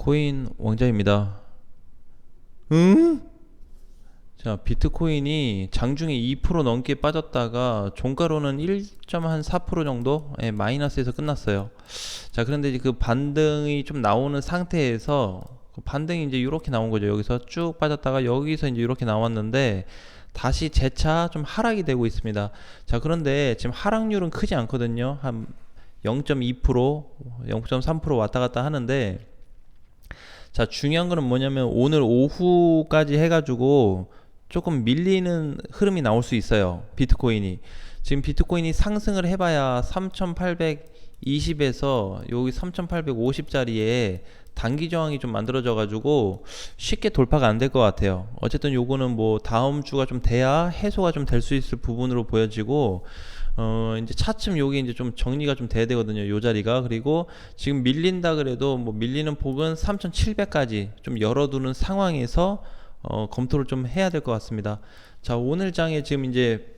코인 왕자입니다. 응? 자, 비트코인이 장중에 2% 넘게 빠졌다가 종가로는 1.4% 정도 예, 마이너스에서 끝났어요. 자, 그런데 이제 그 반등이 좀 나오는 상태에서 그 반등이 이제 이렇게 나온 거죠. 여기서 쭉 빠졌다가 여기서 이제 이렇게 나왔는데 다시 재차 좀 하락이 되고 있습니다. 자, 그런데 지금 하락률은 크지 않거든요. 한 0.2%, 0.3% 왔다 갔다 하는데 자, 중요한 거는 뭐냐면 오늘 오후까지 해가지고 조금 밀리는 흐름이 나올 수 있어요. 비트코인이. 지금 비트코인이 상승을 해봐야 3820에서 여기 3850짜리에 단기 저항이 좀 만들어져 가지고 쉽게 돌파가 안 될 것 같아요. 어쨌든 요거는 뭐 다음 주가 좀 돼야 해소가 좀 될 수 있을 부분으로 보여지고 어 이제 차츰 요게 이제 좀 정리가 좀 돼야 되거든요. 요 자리가 그리고 지금 밀린다 그래도 뭐 밀리는 폭은 3,700까지 좀 열어두는 상황에서 어 검토를 좀 해야 될 것 같습니다. 자 오늘 장에 지금 이제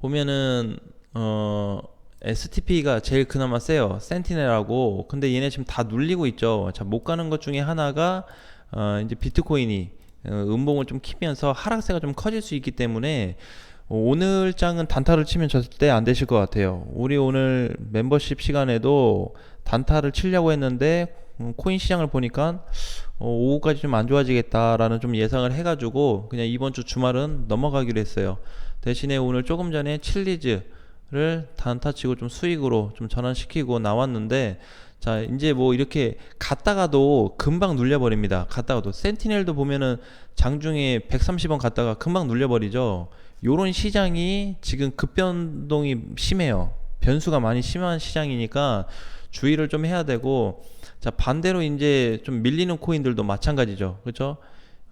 보면은 어 STP가 제일 그나마 세요. 센티넬하고. 근데 얘네 지금 다 눌리고 있죠. 자, 못 가는 것 중에 하나가 어 이제 비트코인이 어, 음봉을 좀 키면서 하락세가 좀 커질 수 있기 때문에 오늘 장은 단타를 치면 절대 안 되실 것 같아요. 우리 오늘 멤버십 시간에도 단타를 치려고 했는데 음, 코인 시장을 보니까 어, 오후까지 좀 안 좋아지겠다라는 좀 예상을 해가지고 그냥 이번 주 주말은 넘어가기로 했어요. 대신에 오늘 조금 전에 칠리즈를 단타 치고 좀 수익으로 좀 전환시키고 나왔는데 자 이제 뭐 이렇게 갔다가도 금방 눌려버립니다. 갔다가도 센티넬도 보면은 장중에 130원 갔다가 금방 눌려버리죠. 요런 시장이 지금 급변동이 심해요. 변수가 많이 심한 시장이니까 주의를 좀 해야 되고 자 반대로 이제 좀 밀리는 코인들도 마찬가지죠. 그렇죠?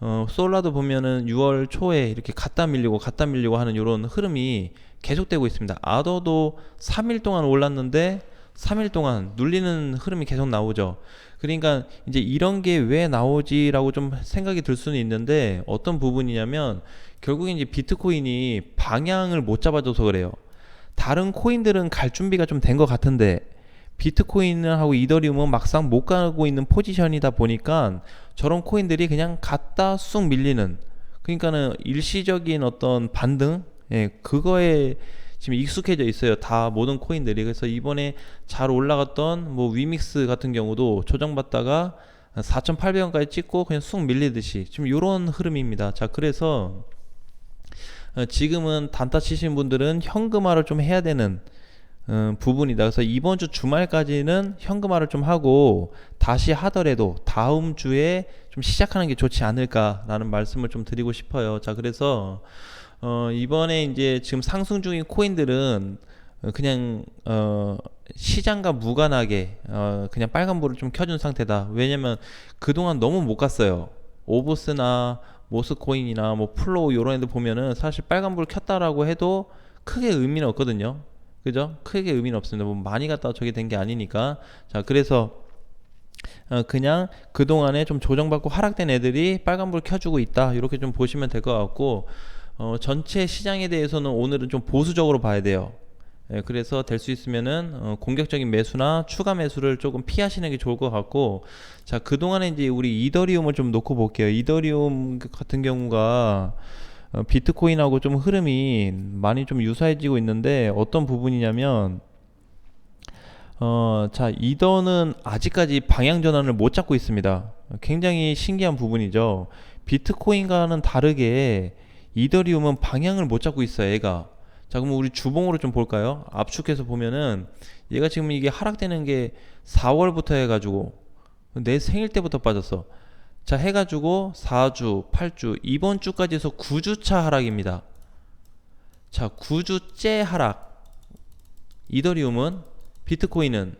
어, 솔라도 보면은 6월 초에 이렇게 갖다 밀리고 갖다 밀리고 하는 이런 흐름이 계속되고 있습니다. 아더도 3일 동안 올랐는데 3일 동안 눌리는 흐름이 계속 나오죠. 그러니까 이제 이런 게 왜 나오지라고 좀 생각이 들 수는 있는데 어떤 부분이냐면 결국에 이제 비트코인이 방향을 못 잡아줘서 그래요. 다른 코인들은 갈 준비가 좀 된 것 같은데 비트코인하고 이더리움은 막상 못 가고 있는 포지션이다 보니까 저런 코인들이 그냥 갔다 쑥 밀리는 그러니까는 일시적인 어떤 반등? 예 그거에 지금 익숙해져 있어요 다 모든 코인들이. 그래서 이번에 잘 올라갔던 뭐 위믹스 같은 경우도 조정받다가 4,800원까지 찍고 그냥 쑥 밀리듯이 지금 이런 흐름입니다. 자 그래서 어, 지금은 단타 치신 분들은 현금화를 좀 해야 되는 음, 부분이다. 그래서 이번 주 주말까지는 현금화를 좀 하고 다시 하더라도 다음 주에 좀 시작하는 게 좋지 않을까라는 말씀을 좀 드리고 싶어요. 자, 그래서 어, 이번에 이제 지금 상승 중인 코인들은 어, 그냥 어, 시장과 무관하게 어, 그냥 빨간불을 좀 켜준 상태다. 왜냐면 그동안 너무 못 갔어요. 오브스나 모스코인이나 뭐 플로우 이런 애들 보면은 사실 빨간불 켰다라고 해도 크게 의미는 없거든요. 그죠? 크게 의미는 없습니다. 뭐 많이 갔다 저게 된 게 아니니까. 자, 그래서 어, 그냥 그동안에 좀 조정받고 하락된 애들이 빨간불 켜주고 있다. 이렇게 좀 보시면 될 것 같고, 어, 전체 시장에 대해서는 오늘은 좀 보수적으로 봐야 돼요. 예, 그래서 될 수 있으면은 어, 공격적인 매수나 추가 매수를 조금 피하시는 게 좋을 것 같고, 자, 그동안에 이제 우리 이더리움을 좀 놓고 볼게요. 이더리움 같은 경우가 어, 비트코인하고 좀 흐름이 많이 좀 유사해지고 있는데 어떤 부분이냐면 어, 자, 이더는 아직까지 방향 전환을 못 잡고 있습니다. 굉장히 신기한 부분이죠. 비트코인과는 다르게 이더리움은 방향을 못 잡고 있어요, 얘가. 자, 그럼 우리 주봉으로 좀 볼까요? 압축해서 보면은 얘가 지금 이게 하락되는 게 4월부터 해가지고 내 생일 때부터 빠졌어. 자, 해가지고 4주, 8주, 이번 주까지 해서 9주차 하락입니다. 자, 9주째 하락. 이더리움은, 비트코인은,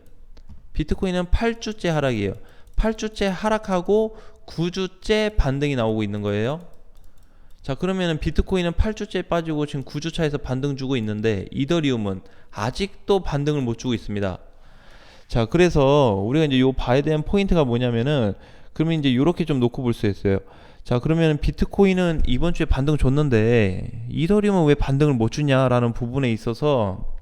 비트코인은 8주째 하락이에요. 8주째 하락하고 9주째 반등이 나오고 있는 거예요. 자, 그러면은 비트코인은 8주째 빠지고 지금 9주차에서 반등 주고 있는데, 이더리움은 아직도 반등을 못 주고 있습니다. 자, 그래서 우리가 이제 요 봐야 되는 포인트가 뭐냐면은, 그러면 이제 이렇게 좀 놓고 볼 수 있어요. 자, 그러면 비트코인은 이번 주에 반등 줬는데 이더리움은 왜 반등을 못 주냐라는 부분에 있어서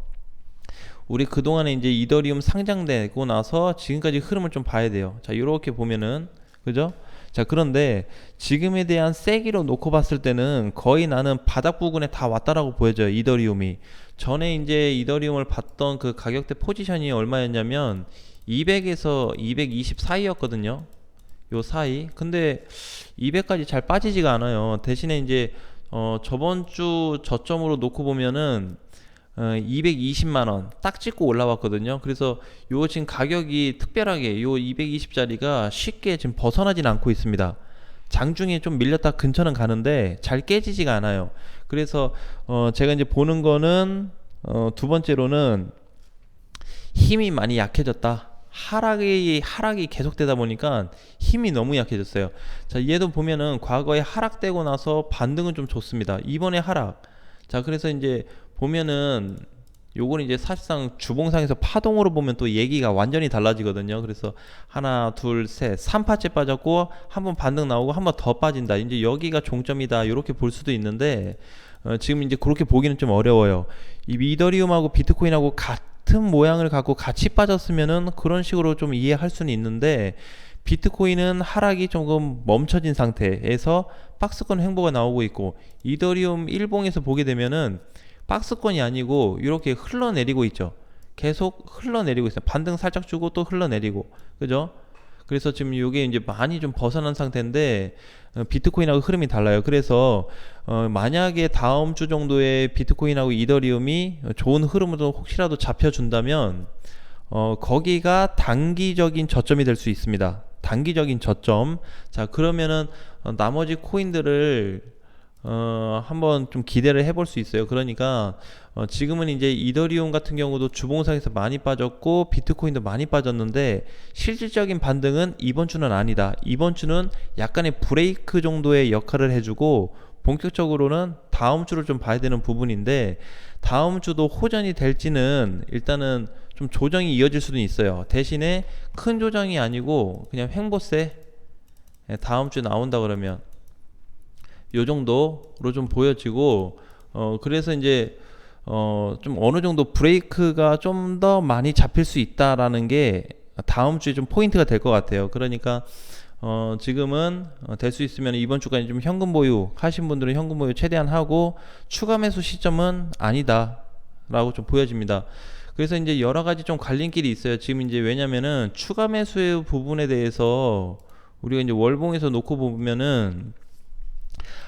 우리 그동안에 이제 이더리움 상장되고 나서 지금까지 흐름을 좀 봐야 돼요. 자, 이렇게 보면은 그죠? 자, 그런데 지금에 대한 세기로 놓고 봤을 때는 거의 나는 바닥 부근에 다 왔다라고 보여져요. 이더리움이. 전에 이제 이더리움을 봤던 그 가격대 포지션이 얼마였냐면 200에서 220 사이였거든요. 요 사이. 근데 200까지 잘 빠지지가 않아요. 대신에 이제 어 저번 주 저점으로 놓고 보면은 어 220만 원 딱 찍고 올라왔거든요. 그래서 요 지금 가격이 특별하게 요 220짜리가 쉽게 지금 벗어나진 않고 있습니다. 장중에 좀 밀렸다 근처는 가는데 잘 깨지지가 않아요. 그래서 어 제가 이제 보는 거는 어 두 번째로는 힘이 많이 약해졌다. 하락이 하락이 계속되다 보니까 힘이 너무 약해졌어요. 자, 얘도 보면은 과거에 하락되고 나서 반등은 좀 좋습니다. 이번에 하락. 자, 그래서 이제 보면은 요거는 이제 사실상 주봉상에서 파동으로 보면 또 얘기가 완전히 달라지거든요. 그래서 하나, 둘, 셋, 3파째 빠졌고 한 번 반등 나오고 한 번 더 빠진다. 이제 여기가 종점이다. 이렇게 볼 수도 있는데 어, 지금 이제 그렇게 보기는 좀 어려워요. 이 이더리움하고 비트코인하고 같은 모양을 갖고 같이 빠졌으면은 그런 식으로 좀 이해할 수는 있는데 비트코인은 하락이 조금 멈춰진 상태에서 박스권 횡보가 나오고 있고 이더리움 일봉에서 보게 되면은 박스권이 아니고 이렇게 흘러내리고 있죠. 계속 흘러내리고 있어요. 반등 살짝 주고 또 흘러내리고. 그죠? 그래서 지금 이게 이제 많이 좀 벗어난 상태인데 어, 비트코인하고 흐름이 달라요. 그래서 어, 만약에 다음 주 정도에 비트코인하고 이더리움이 좋은 흐름으로 혹시라도 잡혀 준다면 어, 거기가 단기적인 저점이 될 수 있습니다. 단기적인 저점. 자 그러면은 어, 나머지 코인들을 어, 한번 좀 기대를 해볼 수 있어요. 그러니까 어, 지금은 이제 이더리움 같은 경우도 주봉상에서 많이 빠졌고 비트코인도 많이 빠졌는데 실질적인 반등은 이번 주는 아니다. 이번 주는 약간의 브레이크 정도의 역할을 해주고 본격적으로는 다음 주를 좀 봐야 되는 부분인데 다음 주도 호전이 될지는 일단은 좀 조정이 이어질 수는 있어요. 대신에 큰 조정이 아니고 그냥 횡보세 예, 다음 주에 나온다 그러면 요 정도로 좀 보여지고 어 그래서 이제 어 좀 어느 정도 브레이크가 좀 더 많이 잡힐 수 있다라는 게 다음 주에 좀 포인트가 될 것 같아요. 그러니까 어 지금은 어, 될수 있으면 이번 주까지 좀 현금 보유 하신 분들은 현금 보유 최대한 하고 추가 매수 시점은 아니다라고 좀 보여집니다. 그래서 이제 여러 가지 좀 갈림길이 있어요. 지금 이제 왜냐면은 추가 매수 부분에 대해서 우리가 이제 월봉에서 놓고 보면은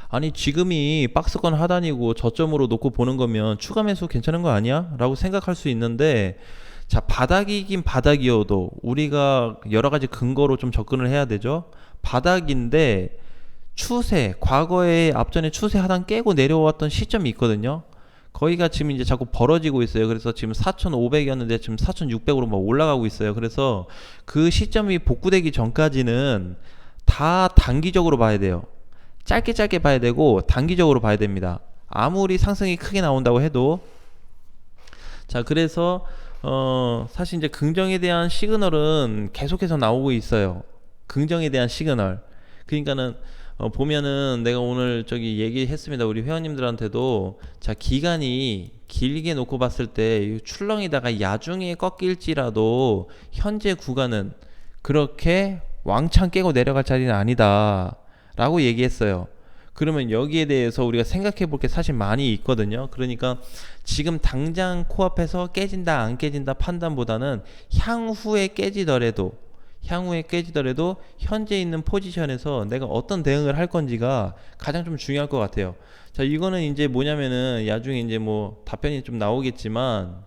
아니 지금이 박스권 하단이고 저점으로 놓고 보는 거면 추가 매수 괜찮은 거 아니야? 라고 생각할 수 있는데 자 바닥이긴 바닥이어도 우리가 여러 가지 근거로 좀 접근을 해야 되죠 바닥인데 추세 과거에 앞전에 추세 하단 깨고 내려왔던 시점이 있거든요 거기가 지금 이제 자꾸 벌어지고 있어요 그래서 지금 4,500이었는데 지금 4,600으로 막 올라가고 있어요 그래서 그 시점이 복구되기 전까지는 다 단기적으로 봐야 돼요 짧게 짧게 봐야 되고 단기적으로 봐야 됩니다. 아무리 상승이 크게 나온다고 해도 자 그래서 어 사실 이제 긍정에 대한 시그널은 계속해서 나오고 있어요. 긍정에 대한 시그널. 그러니까는 어 보면은 내가 오늘 저기 얘기했습니다. 우리 회원님들한테도 자 기간이 길게 놓고 봤을 때 출렁이다가 야중에 꺾일지라도 현재 구간은 그렇게 왕창 깨고 내려갈 자리는 아니다. 라고 얘기했어요. 그러면 여기에 대해서 우리가 생각해 볼 게 사실 많이 있거든요. 그러니까 지금 당장 코앞에서 깨진다, 안 깨진다 판단보다는 향후에 깨지더라도, 향후에 깨지더라도 현재 있는 포지션에서 내가 어떤 대응을 할 건지가 가장 좀 중요할 것 같아요. 자, 이거는 이제 뭐냐면은 나중에 이제 뭐 답변이 좀 나오겠지만,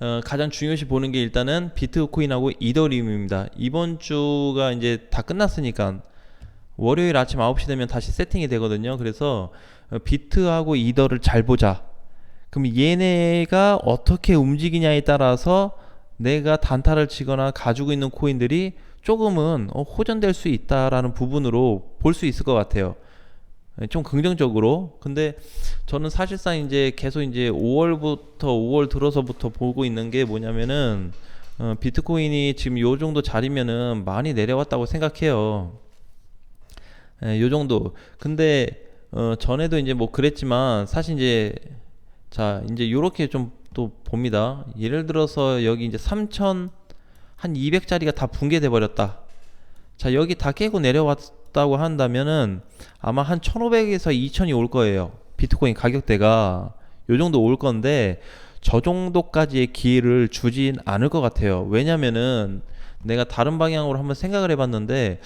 어, 가장 중요시 보는 게 일단은 비트코인하고 이더리움입니다. 이번 주가 이제 다 끝났으니까 월요일 아침 9시 되면 다시 세팅이 되거든요. 그래서 어, 비트하고 이더를 잘 보자. 그럼 얘네가 어떻게 움직이냐에 따라서 내가 단타를 치거나 가지고 있는 코인들이 조금은 어, 호전될 수 있다라는 부분으로 볼 수 있을 것 같아요. 예, 좀 긍정적으로. 근데 저는 사실상 이제 계속 이제 5월부터 5월 들어서부터 보고 있는 게 뭐냐면은 어, 비트코인이 지금 요 정도 자리면은 많이 내려왔다고 생각해요. 예, 요 정도. 근데 어, 전에도 이제 뭐 그랬지만 사실 이제 자 이제 요렇게 좀 또 봅니다. 예를 들어서 여기 이제 3천 한 200짜리가 다 붕괴돼 버렸다. 자, 여기 다 깨고 내려왔다고 한다면은 아마 한 1,500에서 2,000이 올 거예요. 비트코인 가격대가 요 정도 올 건데 저 정도까지의 기회를 주진 않을 것 같아요. 왜냐면은 내가 다른 방향으로 한번 생각을 해봤는데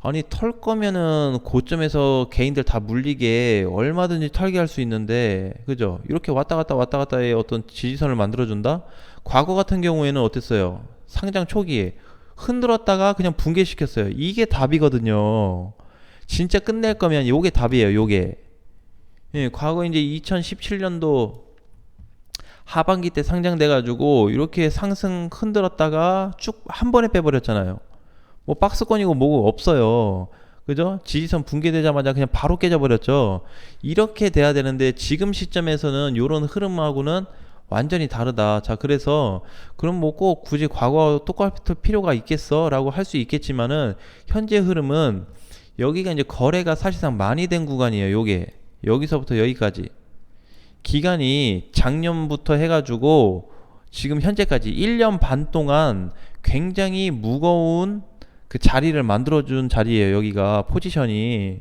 아니 털 거면은 고점에서 개인들 다 물리게 얼마든지 털게 할 수 있는데 그죠? 이렇게 왔다 갔다 왔다 갔다의 어떤 지지선을 만들어준다? 과거 같은 경우에는 어땠어요? 상장 초기에 흔들었다가 그냥 붕괴시켰어요. 이게 답이거든요. 진짜 끝낼 거면 요게 답이에요. 요게. 예, 과거 이제 2017년도 하반기 때 상장돼 가지고 이렇게 상승 흔들었다가 쭉 한 번에 빼버렸잖아요. 뭐 박스권이고 뭐고 없어요. 그죠? 지지선 붕괴되자마자 그냥 바로 깨져버렸죠. 이렇게 돼야 되는데 지금 시점에서는 이런 흐름하고는 완전히 다르다. 자, 그래서 그럼 뭐 꼭 굳이 과거 똑같을 필요가 있겠어? 라고 할 수 있겠지만은 현재 흐름은 여기가 이제 거래가 사실상 많이 된 구간이에요. 요게. 여기서부터 여기까지. 기간이 작년부터 해가지고 지금 현재까지 1년 반 동안 굉장히 무거운 그 자리를 만들어준 자리예요. 여기가 포지션이.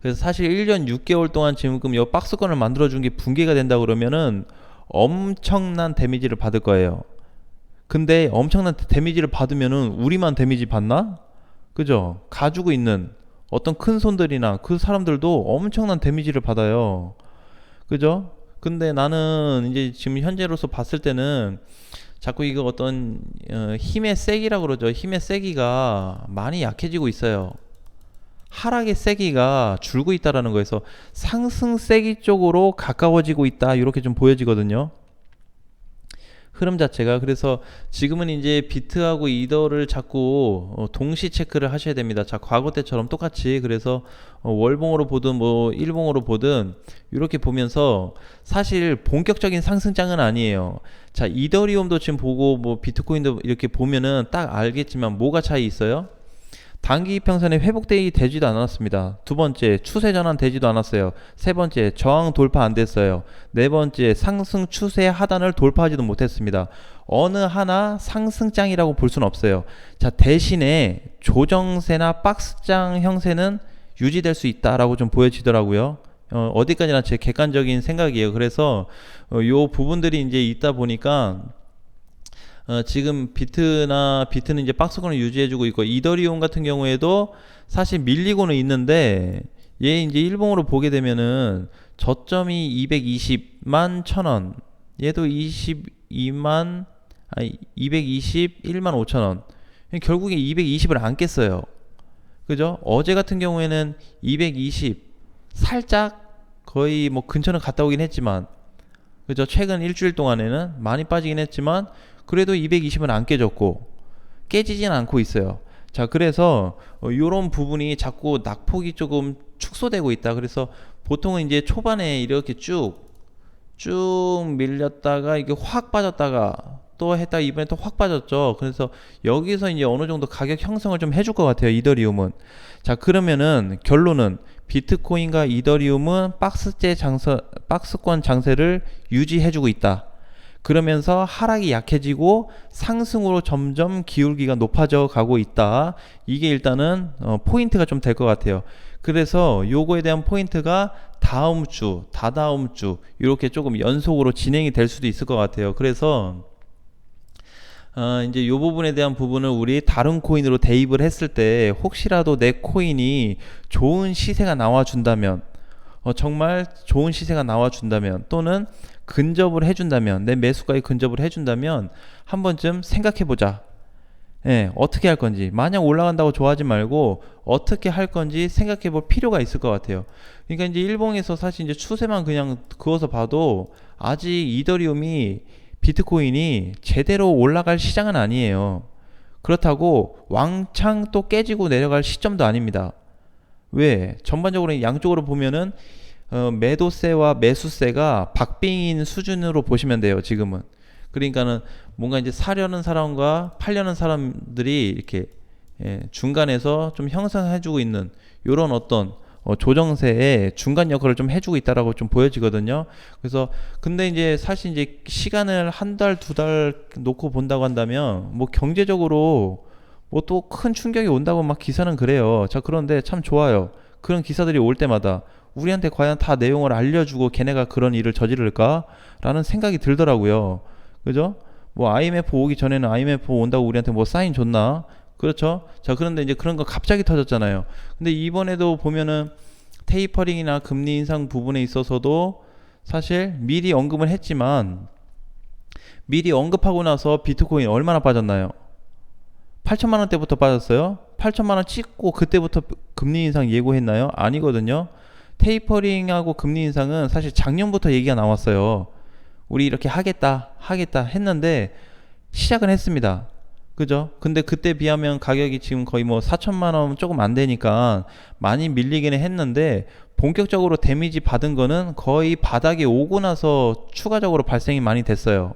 그래서 사실 1년 6개월 동안 지금 이 박스권을 만들어준 게 붕괴가 된다 그러면은 엄청난 데미지를 받을 거예요. 근데 엄청난 데미지를 받으면은 우리만 데미지 받나? 그죠? 가지고 있는 어떤 큰 손들이나 그 사람들도 엄청난 데미지를 받아요. 그죠? 근데 나는 이제 지금 현재로서 봤을 때는 자꾸 이거 어떤 어, 힘의 세기라 그러죠. 힘의 세기가 많이 약해지고 있어요. 하락의 세기가 줄고 있다라는 거에서 상승 세기 쪽으로 가까워지고 있다 이렇게 좀 보여지거든요. 흐름 자체가 그래서 지금은 이제 비트하고 이더를 자꾸 어, 동시 체크를 하셔야 됩니다. 자 과거 때처럼 똑같이 그래서 어, 월봉으로 보든 뭐 일봉으로 보든 이렇게 보면서 사실 본격적인 상승장은 아니에요. 자 이더리움도 지금 보고 뭐 비트코인도 이렇게 보면은 딱 알겠지만 뭐가 차이 있어요? 단기 이평선에 회복되이 되지도 않았습니다. 두 번째 추세 전환 되지도 않았어요. 세 번째 저항 돌파 안 됐어요. 네 번째 상승 추세 하단을 돌파하지도 못했습니다. 어느 하나 상승장이라고 볼 수는 없어요. 자 대신에 조정세나 박스장 형세는 유지될 수 있다라고 좀 보여지더라고요. 어, 어디까지나 제 객관적인 생각이에요. 그래서 어, 요 부분들이 이제 있다 보니까 어, 지금 비트나 비트는 이제 박스권을 유지해주고 있고 이더리움 같은 경우에도 사실 밀리고는 있는데 얘 이제 일봉으로 보게 되면은 저점이 220만 천원 얘도 22만 아니 221만 5천 원. 결국에 220을 안 깼어요. 그죠? 어제 같은 경우에는 220 살짝 거의 뭐 근처는 갔다 오긴 했지만 그죠 최근 일주일 동안에는 많이 빠지긴 했지만 그래도 220은 안 깨졌고 깨지진 않고 있어요. 자, 그래서 이런 부분이 자꾸 낙폭이 조금 축소되고 있다. 그래서 보통은 이제 초반에 이렇게 쭉쭉 밀렸다가 이게 확 빠졌다가 또 했다 이번에 또 확 빠졌죠. 그래서 여기서 이제 어느 정도 가격 형성을 좀 해줄 것 같아요. 이더리움은. 자, 그러면은 결론은 비트코인과 이더리움은 박스째 장세, 박스권 장세를 유지해주고 있다. 그러면서 하락이 약해지고 상승으로 점점 기울기가 높아져 가고 있다. 이게 일단은 어, 포인트가 좀 될 것 같아요. 그래서 요거에 대한 포인트가 다음 주, 다다음 주 이렇게 조금 연속으로 진행이 될 수도 있을 것 같아요. 그래서 어, 이제 요 부분에 대한 부분을 우리 다른 코인으로 대입을 했을 때 혹시라도 내 코인이 좋은 시세가 나와 준다면 어, 정말 좋은 시세가 나와 준다면 또는 근접을 해준다면 내 매수가에 근접을 해준다면 한 번쯤 생각해보자. 예, 어떻게 할 건지 마냥 올라간다고 좋아하지 말고 어떻게 할 건지 생각해 볼 필요가 있을 것 같아요. 그러니까 이제 일봉에서 사실 이제 추세만 그냥 그어서 봐도 아직 이더리움이 비트코인이 제대로 올라갈 시장은 아니에요. 그렇다고 왕창 또 깨지고 내려갈 시점도 아닙니다. 왜? 전반적으로 양쪽으로 보면은 어, 매도세와 매수세가 박빙인 수준으로 보시면 돼요. 지금은. 그러니까는 뭔가 이제 사려는 사람과 팔려는 사람들이 이렇게 예, 중간에서 좀 형성해주고 있는 이런 어떤 어, 조정세의 중간 역할을 좀 해주고 있다라고 좀 보여지거든요. 그래서 근데 이제 사실 이제 시간을 한 달두달 놓고 본다고 한다면 뭐 경제적으로 뭐 또 큰 충격이 온다고 막 기사는 그래요. 자 그런데 참 좋아요. 그런 기사들이 올 때마다 우리한테 과연 다 내용을 알려주고 걔네가 그런 일을 저지를까라는 생각이 들더라고요. 그죠? 뭐 IMF 오기 전에는 IMF 온다고 우리한테 뭐 사인 줬나? 그렇죠? 자, 그런데 이제 그런 거 갑자기 터졌잖아요. 근데 이번에도 보면은 테이퍼링이나 금리 인상 부분에 있어서도 사실 미리 언급을 했지만 미리 언급하고 나서 비트코인 얼마나 빠졌나요? 8천만 원대부터 빠졌어요. 8천만 원 찍고 그때부터 금리 인상 예고했나요? 아니거든요. 테이퍼링하고 금리 인상은 사실 작년부터 얘기가 나왔어요. 우리 이렇게 하겠다, 하겠다 했는데 시작은 했습니다. 그죠? 근데 그때 비하면 가격이 지금 거의 뭐 4천만 원 조금 안 되니까 많이 밀리기는 했는데 본격적으로 데미지 받은 거는 거의 바닥에 오고 나서 추가적으로 발생이 많이 됐어요.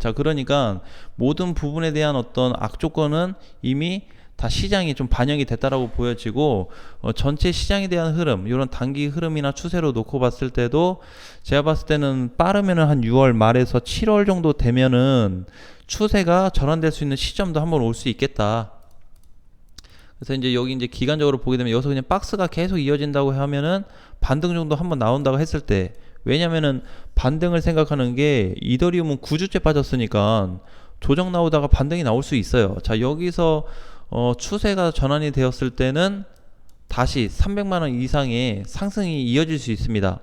자, 그러니까 모든 부분에 대한 어떤 악조건은 이미 다 시장이 좀 반영이 됐다라고 보여지고 어, 전체 시장에 대한 흐름, 이런 단기 흐름이나 추세로 놓고 봤을 때도 제가 봤을 때는 빠르면은 한 6월 말에서 7월 정도 되면은 추세가 전환될 수 있는 시점도 한번 올 수 있겠다. 그래서 이제 여기 이제 기간적으로 보게 되면 여기서 그냥 박스가 계속 이어진다고 하면은 반등 정도 한번 나온다고 했을 때 왜냐면은 반등을 생각하는 게 이더리움은 9주째 빠졌으니까 조정 나오다가 반등이 나올 수 있어요. 자, 여기서 어, 추세가 전환이 되었을 때는 다시 300만 원 이상의 상승이 이어질 수 있습니다.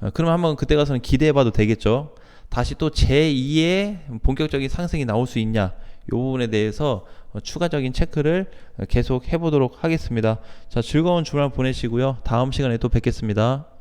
어, 그러면 한번 그때 가서는 기대해 봐도 되겠죠. 다시 또 제2의 본격적인 상승이 나올 수 있냐. 이 부분에 대해서 어, 추가적인 체크를 계속 해보도록 하겠습니다. 자, 즐거운 주말 보내시고요. 다음 시간에 또 뵙겠습니다.